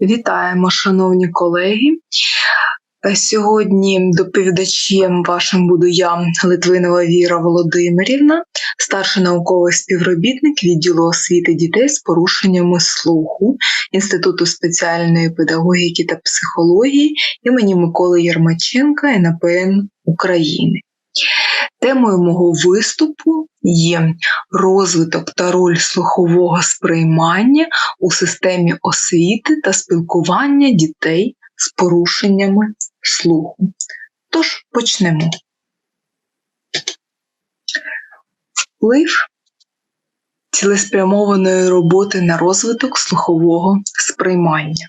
Вітаємо, шановні колеги. Е, Сьогодні доповідачем вашим буду я, Литвинова Віра Володимирівна, старший науковий співробітник відділу освіти дітей з порушеннями слуху Інституту спеціальної педагогіки та психології імені Миколи Єрмаченка НПН України. Темою мого виступу є розвиток та роль слухового сприймання у системі освіти та спілкування дітей з порушеннями слуху. Тож почнемо. Вплив цілеспрямованої роботи на розвиток слухового сприймання.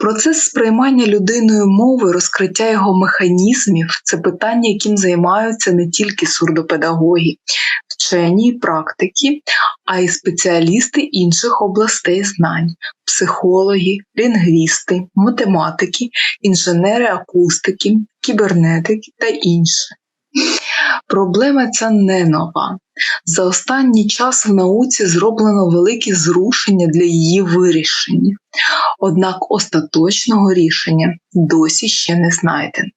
Процес сприймання людиною мови, розкриття його механізмів це питання, яким займаються не тільки сурдопедагоги, вчені і практики, а й спеціалісти інших областей знань, психологи, лінгвісти, математики, інженери акустики, кібернетики та інше. Проблема ця не нова. За останній час в науці зроблено великі зрушення для її вирішення, однак остаточного рішення досі ще не знайдено.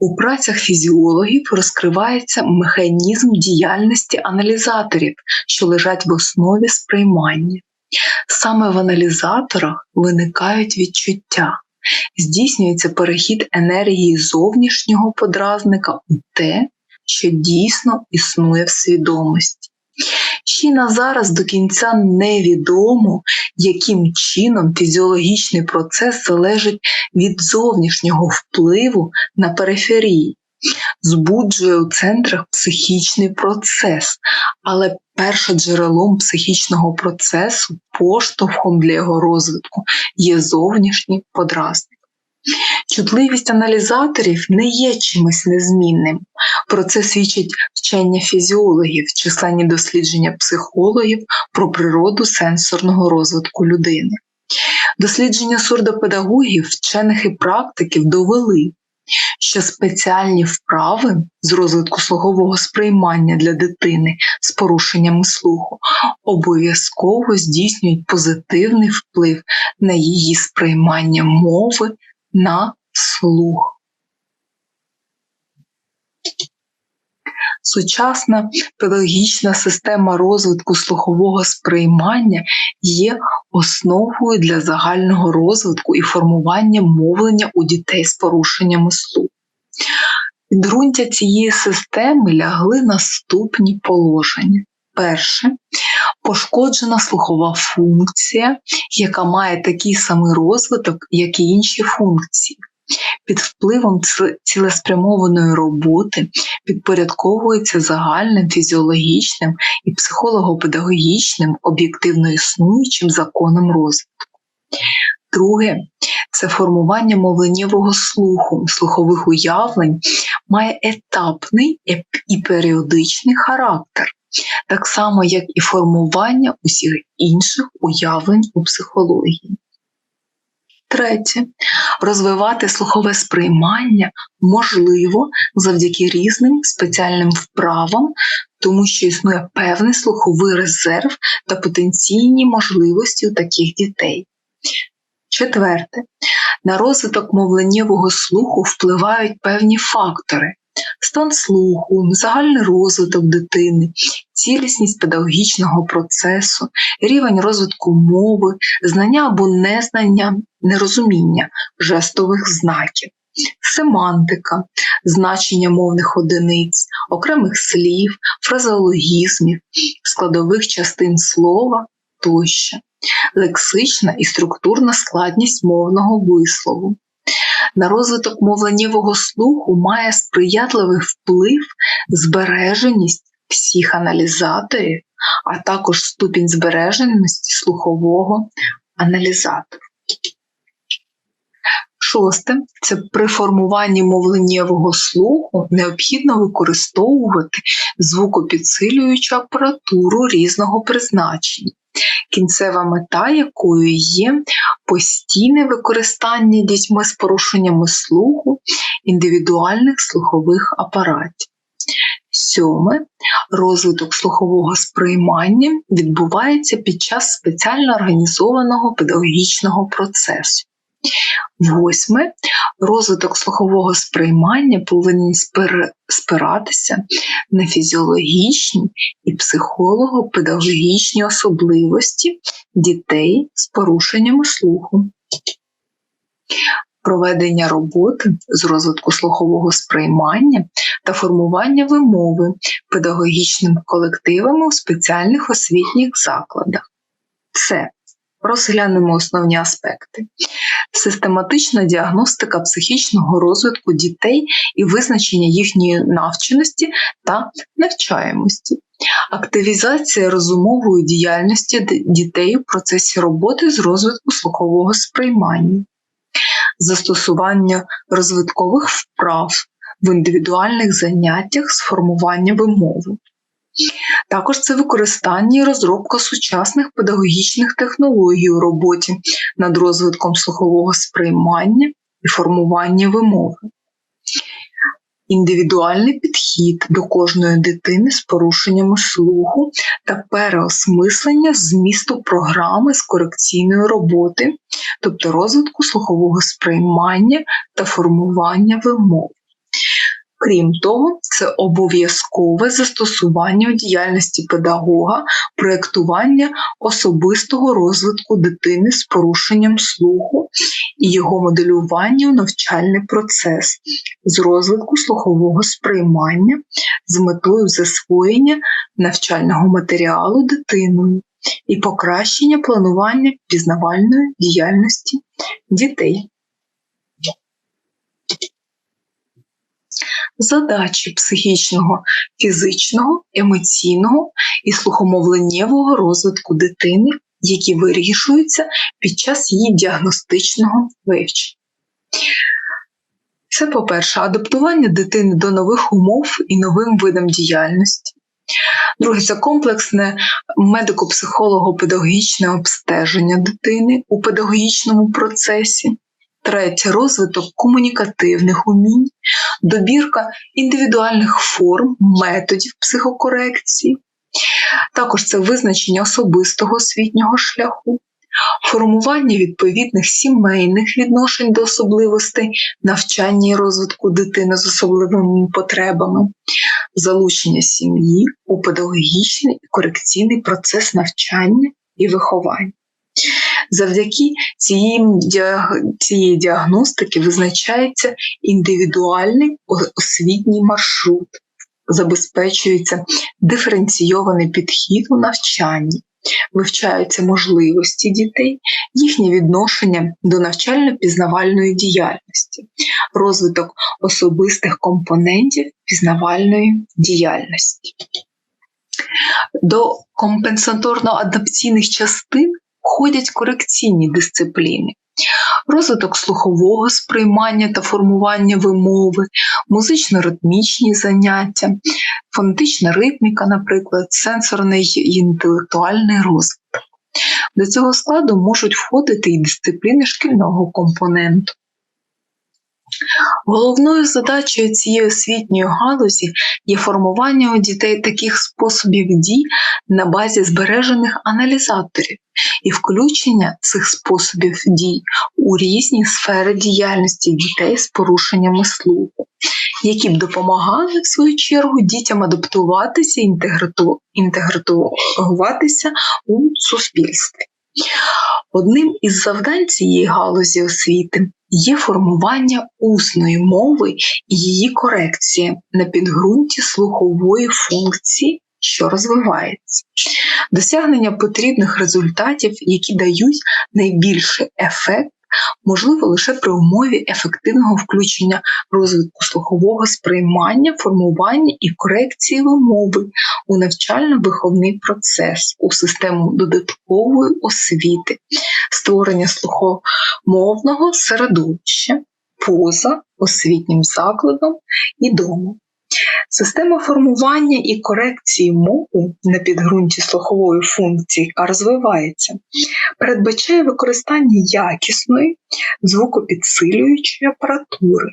У працях фізіологів розкривається механізм діяльності аналізаторів, що лежать в основі сприймання. Саме в аналізаторах виникають відчуття, здійснюється перехід енергії зовнішнього подразника у те, що дійсно існує в свідомості. Ще на зараз до кінця невідомо, яким чином фізіологічний процес залежить від зовнішнього впливу на периферії, збуджує у центрах психічний процес, але першоджерелом психічного процесу, поштовхом для його розвитку є зовнішній подразник. Чутливість аналізаторів не є чимось незмінним. Про це свідчить вчення фізіологів, численні дослідження психологів про природу сенсорного розвитку людини. Дослідження сурдопедагогів, вчених і практиків довели, що спеціальні вправи з розвитку слухового сприймання для дитини з порушеннями слуху обов'язково здійснюють позитивний вплив на її сприймання мови на слух. Сучасна педагогічна система розвитку слухового сприймання є основою для загального розвитку і формування мовлення у дітей з порушеннями слуху. Підґрунтя цієї системи лягли наступні положення. Перше пошкоджена слухова функція, яка має такий самий розвиток, як і інші функції. Під впливом цілеспрямованої роботи підпорядковується загальним фізіологічним і психолого-педагогічним об'єктивно існуючим законом розвитку. Друге, це формування мовленнєвого слуху, слухових уявлень має етапний і періодичний характер так само як і формування усіх інших уявлень у психології. Третє, розвивати слухове сприймання можливо завдяки різним спеціальним вправам, тому що існує певний слуховий резерв та потенційні можливості у таких дітей. Четверте, на розвиток мовленнєвого слуху впливають певні фактори, стан слуху, загальний розвиток дитини, цілісність педагогічного процесу, рівень розвитку мови, знання або незнання, нерозуміння жестових знаків, семантика, значення мовних одиниць, окремих слів, фразеологізмів, складових частин слова тощо, лексична і структурна складність мовного вислову. На розвиток мовленнєвого слуху має сприятливий вплив збереженість всіх аналізаторів, а також ступінь збереженості слухового аналізатору. Шосте це при формуванні мовленнєвого слуху необхідно використовувати звукопідсилюючу апаратуру різного призначення, кінцева мета якою є постійне використання дітьми з порушеннями слуху індивідуальних слухових апаратів. Сьоме розвиток слухового сприймання відбувається під час спеціально організованого педагогічного процесу. Восьме розвиток слухового сприймання повинен спиратися на фізіологічні і психолого-педагогічні особливості дітей з порушеннями слуху. Проведення роботи з розвитку слухового сприймання та формування вимови педагогічними колективами у спеціальних освітніх закладах. Це розглянемо основні аспекти. Систематична діагностика психічного розвитку дітей і визначення їхньої навченості та навчаємості, активізація розумової діяльності дітей у процесі роботи з розвитку слухового сприймання, застосування розвиткових вправ в індивідуальних заняттях з формування вимови. Також це використання і розробка сучасних педагогічних технологій у роботі над розвитком слухового сприймання і формування вимови. Індивідуальний підхід до кожної дитини з порушеннями слуху та переосмислення змісту програми з корекційної роботи, тобто розвитку слухового сприймання та формування вимов. Крім того, це обов'язкове застосування у діяльності педагога, проєктування особистого розвитку дитини з порушенням слуху і його моделювання у навчальний процес з розвитку слухового сприймання з метою засвоєння навчального матеріалу дитиною і покращення планування пізнавальної діяльності дітей. Задачі психічного, фізичного, емоційного і слухомовленнєвого розвитку дитини, які вирішуються під час її діагностичного вивчення. Це, по-перше, адаптування дитини до нових умов і новим видам діяльності. Друге, це комплексне медико-психолого-педагогічне обстеження дитини у педагогічному процесі. Третє розвиток комунікативних умінь, добірка індивідуальних форм, методів психокорекції, також це визначення особистого освітнього шляху, формування відповідних сімейних відношень до особливостей, навчання і розвитку дитини з особливими потребами, залучення сім'ї у педагогічний і корекційний процес навчання і виховання. Завдяки цієї діагностики визначається індивідуальний освітній маршрут, забезпечується диференційований підхід у навчанні, вивчаються можливості дітей, їхнє відношення до навчально-пізнавальної діяльності, розвиток особистих компонентів пізнавальної діяльності. До компенсаторно-адапційних частин входять корекційні дисципліни. Розвиток слухового сприймання та формування вимови, музично-ритмічні заняття, фонетична ритміка, наприклад, сенсорний і інтелектуальний розвиток. До цього складу можуть входити і дисципліни шкільного компоненту. Головною задачею цієї освітньої галузі є формування у дітей таких способів дій на базі збережених аналізаторів і включення цих способів дій у різні сфери діяльності дітей з порушеннями слуху, які б допомагали, в свою чергу, дітям адаптуватися і інтегруватися у суспільстві. Одним із завдань цієї галузі освіти є формування усної мови і її корекція на підґрунті слухової функції, що розвивається, досягнення потрібних результатів, які дають найбільший ефект можливо лише при умові ефективного включення розвитку слухового сприймання, формування і корекції вимови у навчально-виховний процес у систему додаткової освіти, створення слухомовного середовища поза освітнім закладом і домом. Система формування і корекції мови на підґрунті слухової функції, яка розвивається, передбачає використання якісної звукопідсилюючої апаратури,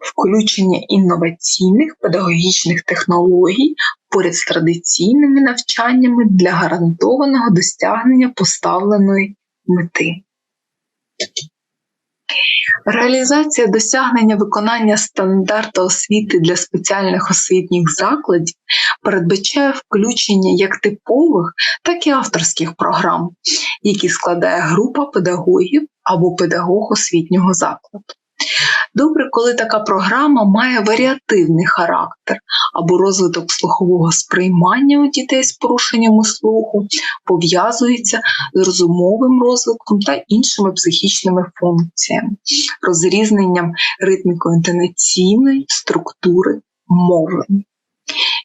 включення інноваційних педагогічних технологій поряд з традиційними навчаннями для гарантованого досягнення поставленої мети. Реалізація досягнення виконання стандарту освіти для спеціальних освітніх закладів передбачає включення як типових, так і авторських програм, які складає група педагогів або педагог освітнього закладу. Добре, коли така програма має варіативний характер або розвиток слухового сприймання у дітей з порушеннями слуху пов'язується з розумовим розвитком та іншими психічними функціями, розрізненням ритміко-інтонаційної структури мовлення.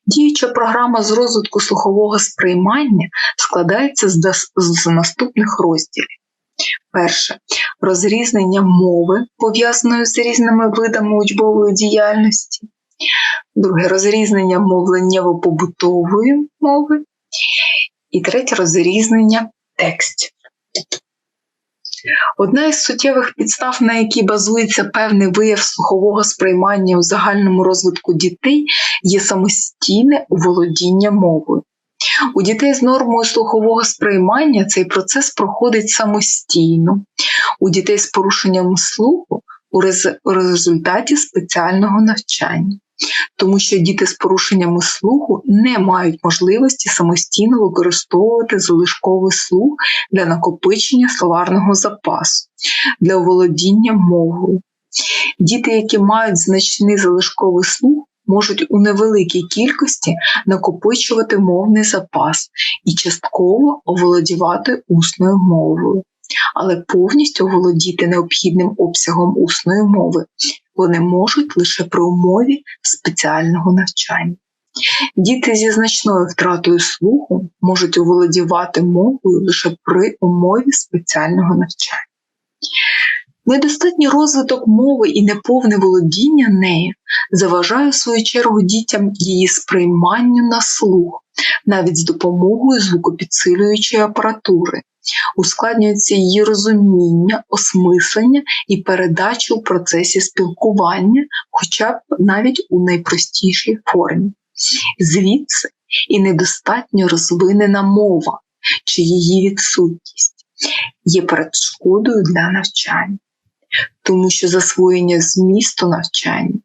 Діюча програма з розвитку слухового сприймання складається з наступних розділів. Перше розрізнення мови, пов'язаної з різними видами учбової діяльності. Друге розрізнення мовленнєво-побутової мови. І третє розрізнення текстів. Одна із суттєвих підстав, на якій базується певний вияв слухового сприймання у загальному розвитку дітей, є самостійне володіння мовою. У дітей з нормою слухового сприймання цей процес проходить самостійно, у дітей з порушенням слуху у результаті спеціального навчання. Тому що діти з порушеннями слуху не мають можливості самостійно використовувати залишковий слух для накопичення словарного запасу, для оволодіння мовою. Діти, які мають значний залишковий слух, можуть у невеликій кількості накопичувати мовний запас і частково оволодівати усною мовою, але повністю оволодіти необхідним обсягом усної мови вони можуть лише при умові спеціального навчання. Діти зі значною втратою слуху можуть оволодівати мовою лише при умові спеціального навчання. Недостатній розвиток мови і неповне володіння нею. Заважає в свою чергу дітям її сприйманню на слух, навіть з допомогою звукопідсилюючої апаратури, ускладнюється її розуміння, осмислення і передача у процесі спілкування, хоча б навіть у найпростішій формі. Звідси і недостатньо розвинена мова чи її відсутність є перешкодою для навчання тому що засвоєння змісту навчання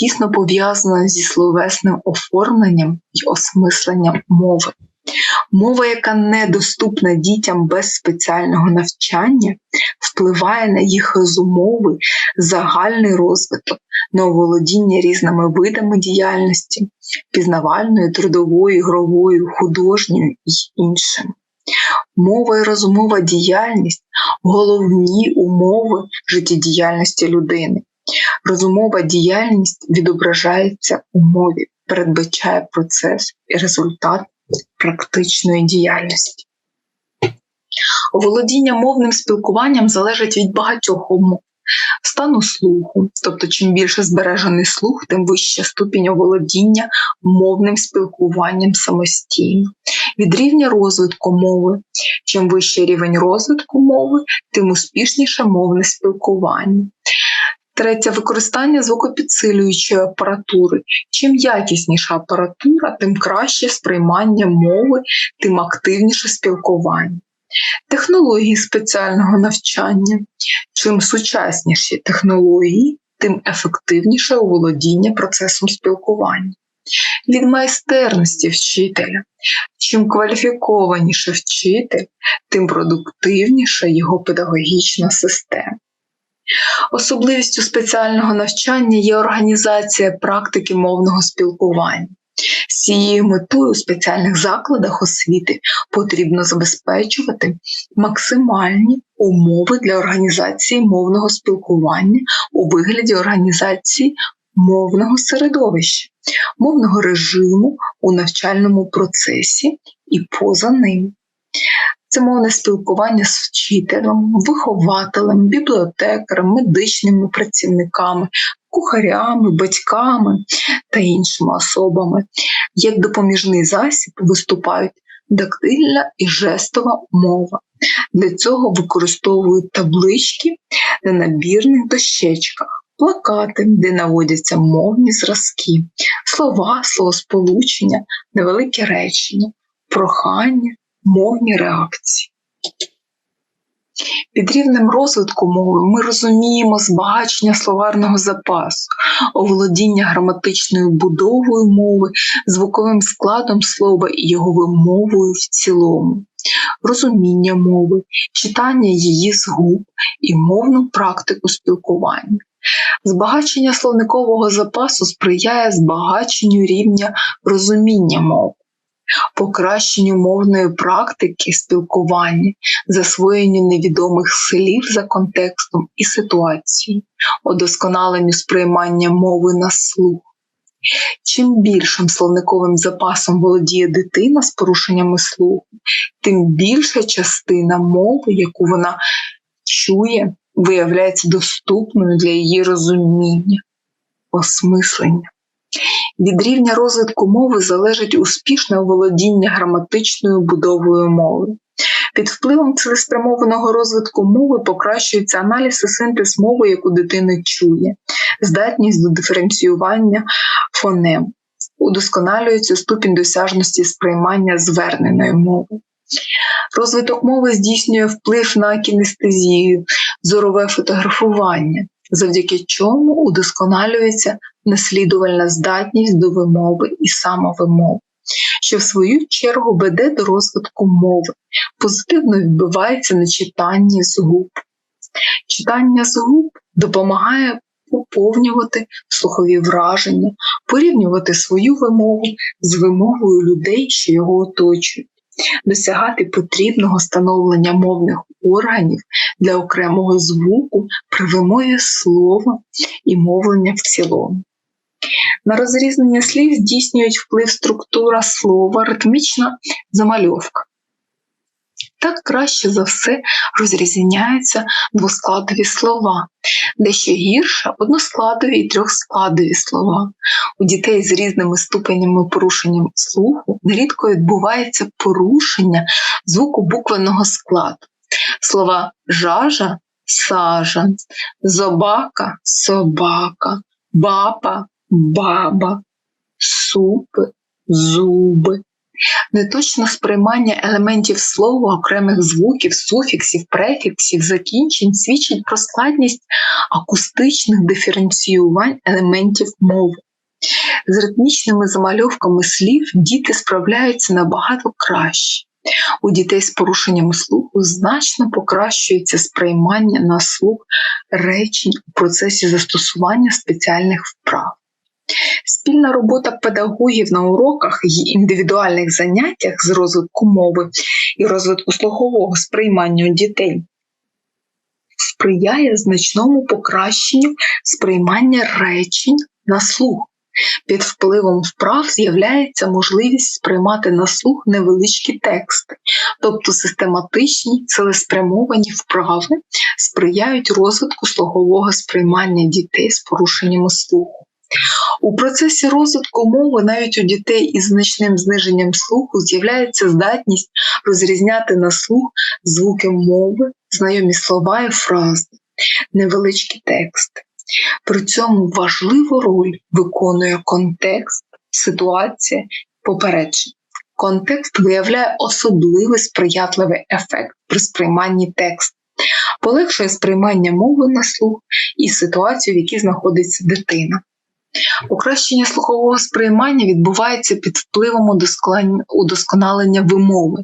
тісно пов'язане зі словесним оформленням і осмисленням мови. Мова, яка недоступна дітям без спеціального навчання, впливає на їх розумовий загальний розвиток, на оволодіння різними видами діяльності, пізнавальною, трудовою, ігровою, художньою і іншим. Мова і розумова діяльність головні умови життєдіяльності людини. Розумова діяльність відображається у мові, передбачає процес і результат практичної діяльності. Володіння мовним спілкуванням залежить від багатьох умов, стану слуху, тобто чим більше збережений слух, тим вища ступінь оволодіння мовним спілкуванням самостійно, від рівня розвитку мови. Чим вищий рівень розвитку мови, тим успішніше мовне спілкування. Третє використання звукопідсилюючої апаратури. Чим якісніша апаратура, тим краще сприймання мови, тим активніше спілкування технології спеціального навчання. Чим сучасніші технології, тим ефективніше оволодіння процесом спілкування. Від майстерності вчителя. Чим кваліфікованіше вчитель, тим продуктивніша його педагогічна система. Особливістю спеціального навчання є організація практики мовного спілкування. Цією метою у спеціальних закладах освіти потрібно забезпечувати максимальні умови для організації мовного спілкування у вигляді організації мовного середовища, мовного режиму у навчальному процесі і поза ним. Це мовне спілкування з вчителем, вихователем, бібліотекарем, медичними працівниками, кухарями, батьками та іншими особами. Як допоміжний засіб виступають дактильна і жестова мова. Для цього використовують таблички на набірних дощечках, плакати, де наводяться мовні зразки, слова, словосполучення, невеликі речення, прохання, мовні реакції. Під рівнем розвитку мови ми розуміємо збагачення словарного запасу, оволодіння граматичною будовою мови, звуковим складом слова і його вимовою в цілому, розуміння мови, читання її з губ і мовну практику спілкування. Збагачення словникового запасу сприяє збагаченню рівня розуміння мови покращенню мовної практики спілкування, засвоєнню невідомих слів за контекстом і ситуацією, удосконаленню сприймання мови на слух. Чим більшим словниковим запасом володіє дитина з порушеннями слуху, тим більша частина мови, яку вона чує, виявляється доступною для її розуміння, осмислення. Від рівня розвитку мови залежить успішне володіння граматичною будовою мови. Під впливом цілеспрямованого розвитку мови покращується аналіз і синтез мови, яку дитина чує, здатність до диференціювання фонем, удосконалюється ступінь досяжності сприймання зверненої мови. Розвиток мови здійснює вплив на кінестезію, зорове фотографування, завдяки чому удосконалюється наслідувальна здатність до вимови і самовимови, що в свою чергу веде до розвитку мови, позитивно відбувається на читанні губ. Читання з губ допомагає поповнювати слухові враження, порівнювати свою вимову з вимовою людей, що його оточують досягати потрібного становлення мовних органів для окремого звуку при слова і мовлення в цілому. На розрізнення слів здійснюють вплив структура слова, ритмічна замальовка. Так краще за все розрізняються двоскладові слова, дещо гірше односкладові і трьохскладові слова. У дітей з різними ступенями порушення слуху нерідко відбувається порушення звуку буквеного складу. Слова жажа сажа, зобака собака, баба баба, супи, зуби, Неточне сприймання елементів слова, окремих звуків, суфіксів, префіксів, закінчень свідчить про складність акустичних диференціювань елементів мови. З ритмічними замальовками слів діти справляються набагато краще. У дітей з порушенням слуху значно покращується сприймання на слух речень у процесі застосування спеціальних вправ. Спільна робота педагогів на уроках і індивідуальних заняттях з розвитку мови і розвитку слухового сприймання дітей сприяє значному покращенню сприймання речень на слух. Під впливом вправ з'являється можливість сприймати на слух невеличкі тексти, тобто систематичні, цілеспрямовані вправи сприяють розвитку слухового сприймання дітей з порушеннями слуху. У процесі розвитку мови навіть у дітей із значним зниженням слуху з'являється здатність розрізняти на слух звуки мови, знайомі слова і фрази, невеличкі тексти. При цьому важливу роль виконує контекст, ситуація, попередження. Контекст виявляє особливий сприятливий ефект при сприйманні тексту, полегшує сприймання мови на слух і ситуацію, в якій знаходиться дитина. Покращення слухового сприймання відбувається під впливом удосконалення вимови.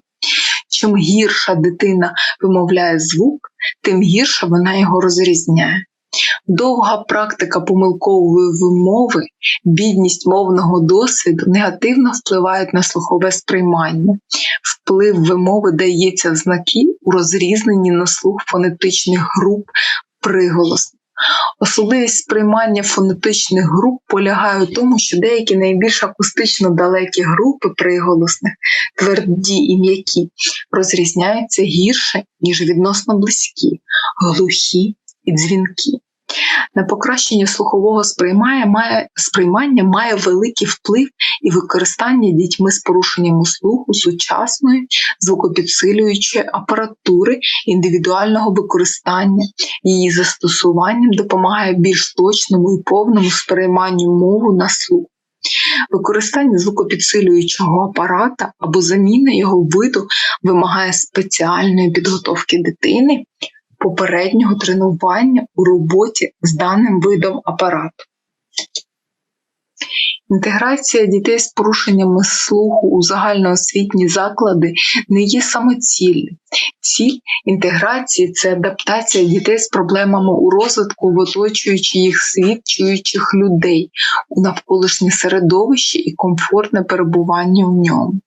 Чим гірша дитина вимовляє звук, тим гірше вона його розрізняє. Довга практика помилкової вимови, бідність мовного досвіду негативно впливають на слухове сприймання. Вплив вимови дається в знаки у розрізненні на слух фонетичних груп приголосних. Особливість сприймання фонетичних груп полягає у тому, що деякі найбільш акустично далекі групи приголосних, тверді і м'які, розрізняються гірше, ніж відносно близькі, глухі і дзвінкі. На покращення слухового сприймання має, сприймання має великий вплив і використання дітьми з порушенням слуху сучасної звукопідсилюючої апаратури індивідуального використання. Її застосуванням допомагає більш точному і повному сприйманню мови на слух. Використання звукопідсилюючого апарата або заміна його виду вимагає спеціальної підготовки дитини, попереднього тренування у роботі з даним видом апарату. Інтеграція дітей з порушеннями слуху у загальноосвітні заклади не є самоцільною. Ціль інтеграції це адаптація дітей з проблемами у розвитку в оточуючи їх світ чуючих людей у навколишнє середовище і комфортне перебування в ньому.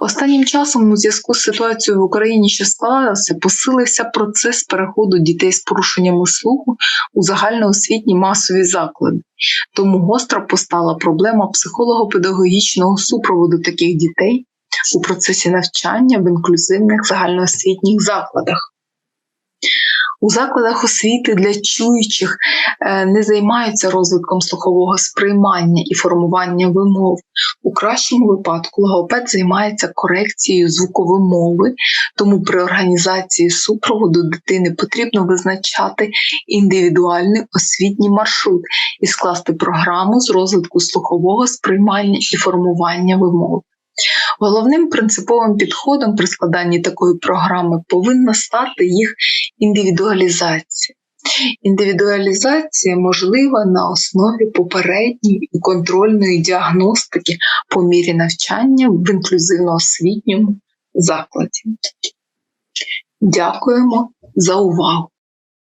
Останнім часом, у зв'язку з ситуацією в Україні, що склалася, посилився процес переходу дітей з порушеннями слуху у загальноосвітні масові заклади. Тому гостро постала проблема психолого-педагогічного супроводу таких дітей у процесі навчання в інклюзивних загальноосвітніх закладах. У закладах освіти для чуючих е, не займаються розвитком слухового сприймання і формування вимов. У кращому випадку логопед займається корекцією звукової тому при організації супроводу дитини потрібно визначати індивідуальний освітній маршрут і скласти програму з розвитку слухового сприймання і формування вимов. Головним принциповим підходом при складанні такої програми повинна стати їх індивідуалізація. Індивідуалізація можлива на основі попередньої і контрольної діагностики по мірі навчання в інклюзивно-освітньому закладі. Дякуємо за увагу!